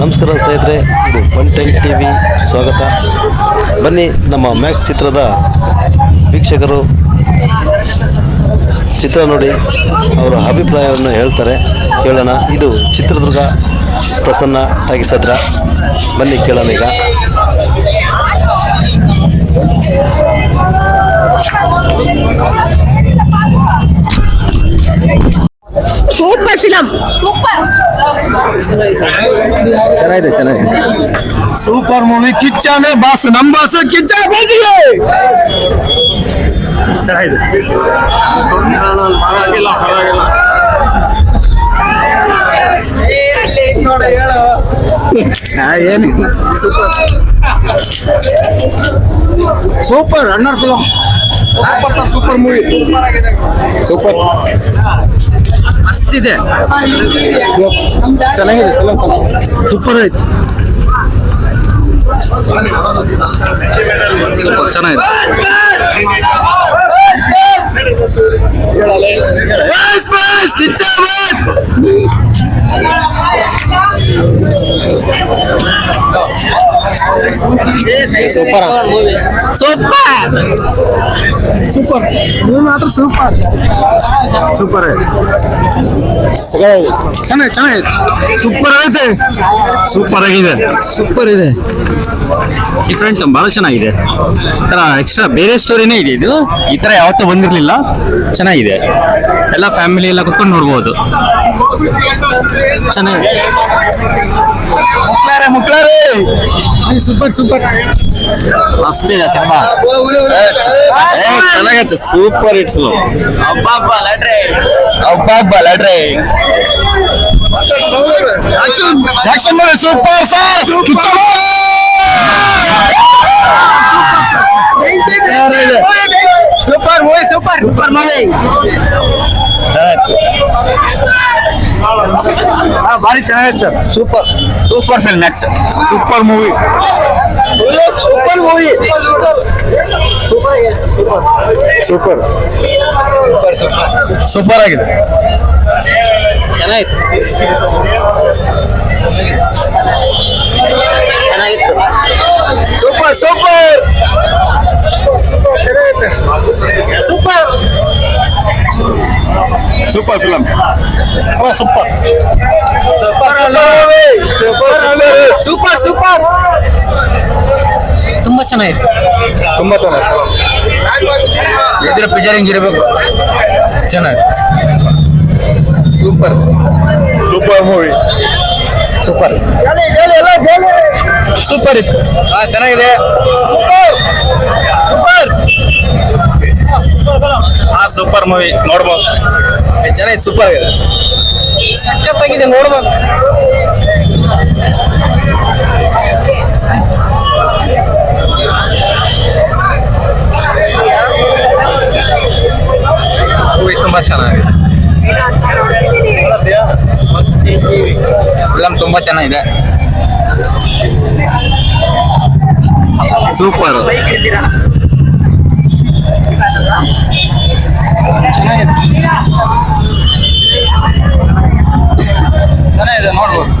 ನಮಸ್ಕಾರ ಸ್ನೇಹಿತರೆ ಇದು ಒನ್ ಟೈಮ್ ಟಿ ವಿ ಸ್ವಾಗತ. ಬನ್ನಿ ನಮ್ಮ ಮ್ಯಾಕ್ಸ್ ಚಿತ್ರದ ವೀಕ್ಷಕರು ಚಿತ್ರ ನೋಡಿ ಅವರ ಅಭಿಪ್ರಾಯವನ್ನು ಹೇಳ್ತಾರೆ. ಕೇಳೋಣ ಇದು ಚಿತ್ರದುರ್ಗ ಪ್ರಸನ್ನ ಸಾಗಿಸದ್ರ ಹತ್ರ ಬನ್ನಿ ಕೇಳೋಣ ಈಗ. ಸೂಪರ್ ಫಿಲಂ ಸೂಪರ್ ಚೆನ್ನಾಗಿದೆ ಚೆನ್ನಾಗಿದೆ. ಸೂಪರ್ ಮೂವಿ ಕಿಚ್ಚಾನೆ ಬಾಸ್ ನಮ್ ಬಾಸ್ ಕಿಚ್ಚ ಬೇಜಿಗೆ ಏನು super super ಅಣ್ಣರ್ film super sir super movie super ಮಸ್ತಿದೆ ಚೆನ್ನಾಗಿದೆ ಫಿಲಂ ಸೂಪರ್ ಐತೆ ಸೂಪರ್ ಚೆನ್ನಾಗಿದೆ boss boss Kichcha boss super super super. Movie ಮಾತ್ರ ಸೂಪರ್. ಸೂಪರ್ ಚೆನ್ನಾಗಿ ಚೆನ್ನಾಗಿದೆ ಸೂಪರ್ ಐತೆ ಸೂಪರ್ ಆಗಿದೆ. ಸೂಪರ್ ಇದೆ. ಡಿಫ್ರೆಂಟ್ ಬಹಳ ಚೆನ್ನಾಗಿದೆ. ಈ ಎಕ್ಸ್ಟ್ರಾ ಬೇರೆ ಸ್ಟೋರಿನೇ ಇದೆ ಇದು. ಈ ಥರ ಯಾವತ್ತೂ ಬಂದಿರಲಿಲ್ಲ. ಚೆನ್ನಾಗಿದೆ. ಎಲ್ಲ ಫ್ಯಾಮಿಲಿ ಎಲ್ಲ ಕುತ್ಕೊಂಡು ನೋಡ್ಬೋದು. ಚೆನ್ನಾಗಿದೆ. ಮುಕ್ಲಾರೆ ಮುಕ್ಲಾರೆ ಸೂಪರ್ ಸೂಪರ್ ಮಸ್ತಿದೆ ಸಿನಿಮಾ ಚೆನ್ನಾಗೈತೆ ಸೂಪರ್ ಇಟ್ಸ್ ಹಬ್ಬ ಹಬ್ಬ lottery action movie super sir super movie super super movie ಭಾರಿ ಚೆನ್ನಾಗಿದೆ sir super super film Max super movie super movie super super super ಆಗಿದೆ ಚೆನ್ನಾಗಿತ್ತು ಚೆನ್ನಾಗಿತ್ತು super super super super film super super super super ತುಂಬಾ ಚೆನ್ನಾಗಿದೆ ತುಂಬಾ ಚೆನ್ನಾಗಿ. ಇದ್ರ ಪಿಜರಿಂಗ್ ಇರಬೇಕು. ಚೆನ್ನಾಗಿ. Super super movie super super ಇತ್ತು. ಚೆನ್ನಾಗಿದೆ. ಸೂಪರ್ ಸೂಪರ್ ಹಾ ಸೂಪರ್ ಮೂವಿ ನೋಡ್ಬೋದು. ಚೆನ್ನಾಗಿ ಸೂಪರ್ ಆಗಿದೆ. ಸಖತ್ತಾಗಿದೆ ನೋಡ್ಬೋದು. ಮೂವಿ ತುಂಬಾ ಚೆನ್ನಾಗಿದೆ. ಫಿಲಮ್ ತುಂಬಾ ಚೆನ್ನಾಗಿದೆ. ಸೂಪರ್. ಚೆನ್ನಾಗಿದೆ. ಚೆನ್ನಾಗಿದೆ ನೋಡ್ಬೋದು.